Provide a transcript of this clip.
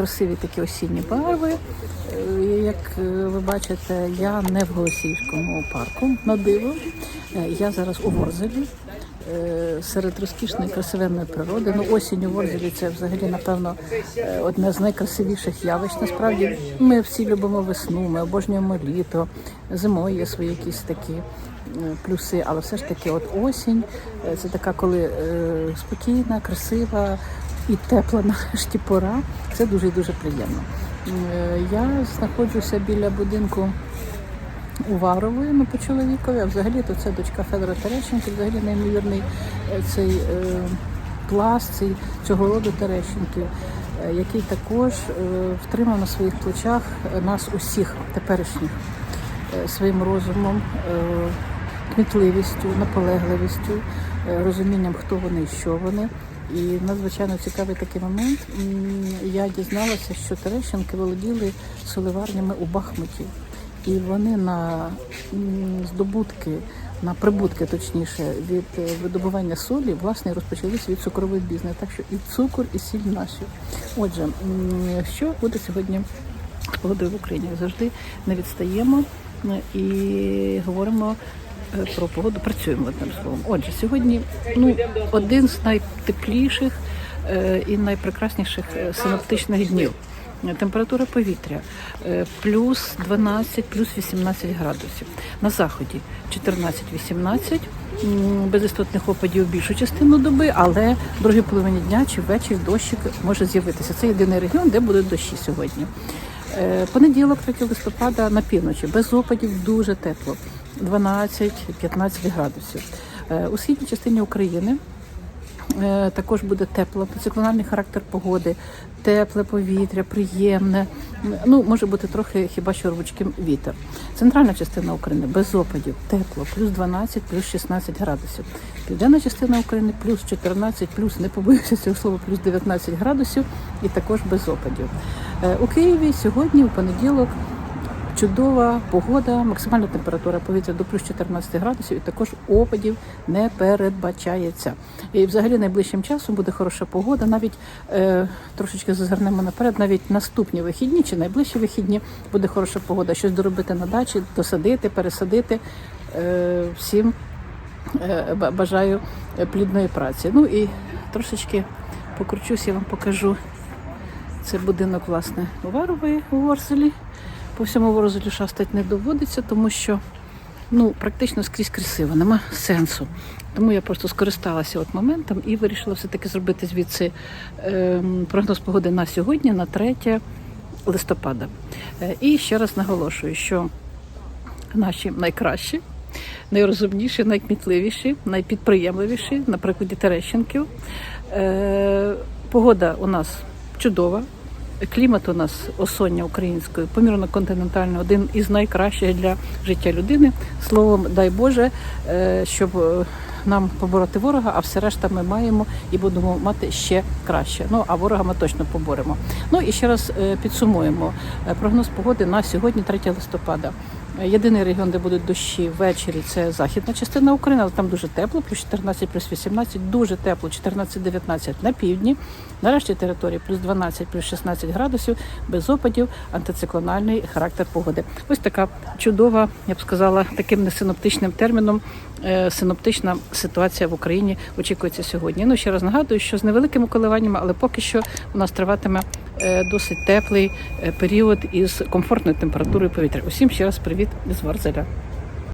красиві такі осінні барви. Е, Як е, ви бачите, я не в Голосіївському парку на диво. Е, Я зараз у Ворзелі. Серед розкішної красивенної природи. Ну, осінь у Ворзелі це взагалі, напевно, одне з найкрасивіших явищ. Насправді ми всі любимо весну, ми обожнюємо літо, зимою є свої якісь такі плюси, але все ж таки, от осінь це така, коли спокійна, красива і тепла нарешті пора. Це дуже-дуже приємно. Е, Я знаходжуся біля будинку Уварової, ну по чоловікові, а взагалі то це дочка Федора Терещенка, взагалі неймовірний е, цей е, пласт цей, цього роду Терещенків, який також втримав на своїх плечах нас усіх теперішніх своїм розумом, кмітливістю, наполегливістю, розумінням, хто вони і що вони. І надзвичайно цікавий такий момент. Я дізналася, що Терещенки володіли соливарнями у Бахмуті. І вони на здобутки, на прибутки, точніше, від е, видобування солі, власне, розпочали свій цукровий бізнес. Так що і цукор, і сіль наші. Отже, що буде сьогодні погодою в Україні? Завжди не відстаємо е, і говоримо про погоду, працюємо одним словом. Отже, сьогодні ну, один з найтепліших е, і найпрекрасніших е, синоптичних днів. Температура повітря е, плюс 12, плюс 18 градусів. На заході 14-18, без істотних опадів більшу частину доби, але в другій половині дня чи ввечері дощик може з'явитися. Це єдиний регіон, де будуть дощі сьогодні. Понеділок, 3 листопада на півночі, без опадів дуже тепло, 12-15 градусів. Е, У східній частині України Е, Також буде тепло, циклональний характер погоди, тепле повітря, приємне. Ну, може бути трохи хіба що рвучким вітер. Центральна частина України без опадів, тепло, плюс 12, плюс 16 градусів. Південна частина України плюс 14, плюс, не побоюся цього слова, плюс 19 градусів і також без опадів. Е, У Києві сьогодні, у понеділок, Чудова погода, максимальна температура повітря до плюс 14 градусів, і також опадів не передбачається. І взагалі найближчим часом буде хороша погода. Навіть е, трошечки зазирнемо наперед, навіть наступні вихідні чи найближчі вихідні буде хороша погода. Щось доробити на дачі, досадити, пересадити. Е, всім е, бажаю плідної праці. Ну і трошечки покручусь, я вам покажу. Це будинок, власне, Уварової у Ворселі. По всьому Ворзелю шастать не доводиться, тому що ну, практично скрізь красиво, нема сенсу. Тому я просто скористалася от моментом і вирішила все-таки зробити звідси ем, прогноз погоди на сьогодні, на 3 листопада. Е, і ще раз наголошую, що наші найкращі, найрозумніші, найкмітливіші, найпідприємливіші, на прикладі Терещенків. Е, погода у нас чудова. Клімат у нас осоння української, помірно континентальний, один із найкращих для життя людини. Словом, дай Боже, е, щоб е, нам побороти ворога, а все решта ми маємо і будемо мати ще краще. Ну а ворога ми точно поборемо. Ну і ще раз е, підсумуємо прогноз погоди на сьогодні, 3 листопада. Єдиний регіон, де будуть дощі ввечері, це західна частина України, але там дуже тепло, плюс 14, плюс 18, дуже тепло, 14-19 на півдні. Нарешті території плюс 12, плюс 16 градусів, без опадів, антициклональний характер погоди. Ось така чудова, я б сказала, таким несиноптичним терміном. е, Синоптична ситуація в Україні очікується сьогодні. Ну ще раз нагадую, що з невеликими коливаннями, але поки що у нас триватиме досить теплий е, період із комфортною температурою повітря. Усім ще раз привіт з Варзеля.